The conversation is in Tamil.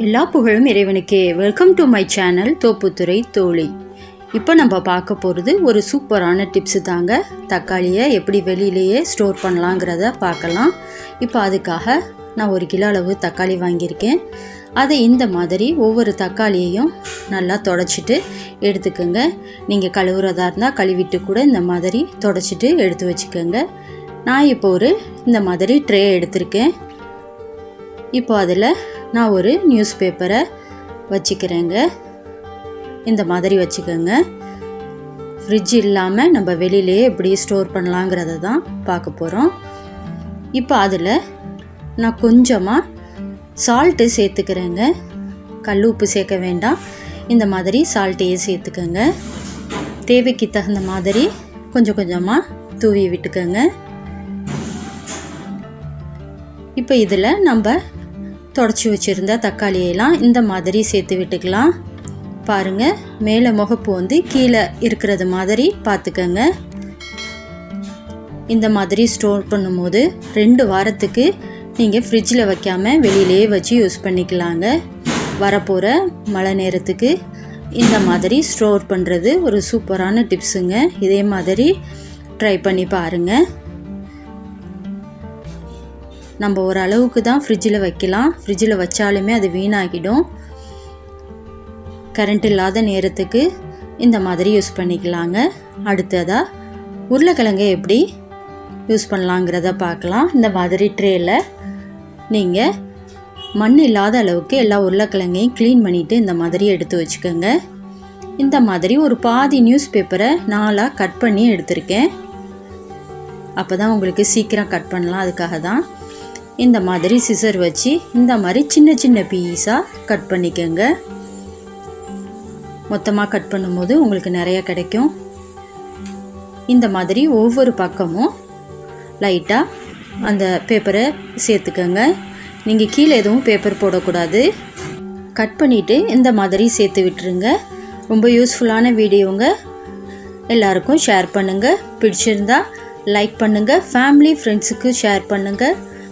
எல்லா புகழும் இறைவனுக்கே. Welcome to my channel Thopputhurai தோழி. இப்போ நம்ம பார்க்க போகிறது ஒரு சூப்பரான டிப்ஸு தாங்க. தக்காளியை எப்படி வெளியிலேயே ஸ்டோர் பண்ணலாங்கிறத பார்க்கலாம். இப்போ அதுக்காக நான் ஒரு கிலோ அளவு தக்காளி வாங்கியிருக்கேன். அதை இந்த மாதிரி ஒவ்வொரு தக்காளியையும் நல்லா தொடச்சிட்டு எடுத்துக்கோங்க. நீங்கள் கழுவுறதா இருந்தால் கழுவிட்டு கூட இந்த மாதிரி தொடச்சிட்டு எடுத்து வச்சுக்கோங்க. நான் இப்போ ஒரு இந்த மாதிரி ட்ரே எடுத்திருக்கேன். இப்போ அதில் நான் ஒரு நியூஸ் பேப்பரை வச்சுக்கிறேங்க. இந்த மாதிரி வச்சுக்கோங்க. ஃப்ரிட்ஜ் இல்லாமல் நம்ம வெளியிலேயே எப்படி ஸ்டோர் பண்ணலாங்கிறத தான் பார்க்க போகிறோம் இப்போ அதில் நான் கொஞ்சமாக சால்ட்டு சேர்த்துக்கிறேங்க. கல் உப்பு சேர்க்க வேண்டாம். இந்த மாதிரி சால்ட்டையே சேர்த்துக்கோங்க. தேவைக்கு தகுந்த மாதிரி கொஞ்சம் கொஞ்சமாக தூவி விட்டுக்கோங்க. இப்போ இதில் நம்ம தொடச்சி வச்சுருந்த தக்காளியெல்லாம் இந்த மாதிரி சேர்த்து விட்டுக்கலாம். பாருங்கள் மேலே முகப்பு வந்து கீழே இருக்கிறது மாதிரி பார்த்துக்கோங்க. இந்த மாதிரி ஸ்டோர் பண்ணும்போது ரெண்டு வாரத்துக்கு நீங்கள் ஃப்ரிட்ஜில் வைக்காமல் வெளியிலேயே வச்சு யூஸ் பண்ணிக்கலாங்க. வரப்போகிற மழை நேரத்துக்கு இந்த மாதிரி ஸ்டோர் பண்ணுறது ஒரு சூப்பரான டிப்ஸுங்க இதே மாதிரி ட்ரை பண்ணி பாருங்கள் நம்ம ஓரளவுக்கு தான் ஃப்ரிட்ஜில் வைக்கலாம். ஃப்ரிட்ஜில் வச்சாலுமே அது வீணாகிடும். கரண்ட் இல்லாத நேரத்துக்கு இந்த மாதிரி யூஸ் பண்ணிக்கலாங்க. அடுத்ததாக உருளைக்கிழங்கை எப்படி யூஸ் பண்ணலாங்கிறத பார்க்கலாம். இந்த மாதிரி ட்ரேயில் நீங்கள் மண் இல்லாத அளவுக்கு எல்லா உருளைக்கிழங்கையும் க்ளீன் பண்ணிவிட்டு இந்த மாதிரி எடுத்து வச்சுக்கோங்க. இந்த மாதிரி ஒரு பாதி நியூஸ் பேப்பரை நாலாக கட் பண்ணி எடுத்திருக்கேன். அப்போ தான் உங்களுக்கு சீக்கிரம் கட் பண்ணலாம். அதுக்காக தான் இந்த மாதிரி சிசர் வச்சு இந்த மாதிரி சின்ன சின்ன பீஸாக கட் பண்ணிக்கோங்க. மொத்தமாக கட் பண்ணும்போது உங்களுக்கு நிறைய கிடைக்கும். இந்த மாதிரி ஒவ்வொரு பக்கமும் லைட்டாக அந்த பேப்பரை சேர்த்துக்கோங்க. நீங்கள் கீழே எதுவும் பேப்பர் போடக்கூடாது. கட் பண்ணிவிட்டு இந்த மாதிரி சேர்த்து விட்டுருங்க. ரொம்ப யூஸ்ஃபுல்லான வீடியோங்க. எல்லாருக்கும் ஷேர் பண்ணுங்கள் பிடிச்சிருந்தா லைக் பண்ணுங்கள் ஃபேமிலி ஃப்ரெண்ட்ஸுக்கு ஷேர் பண்ணுங்கள்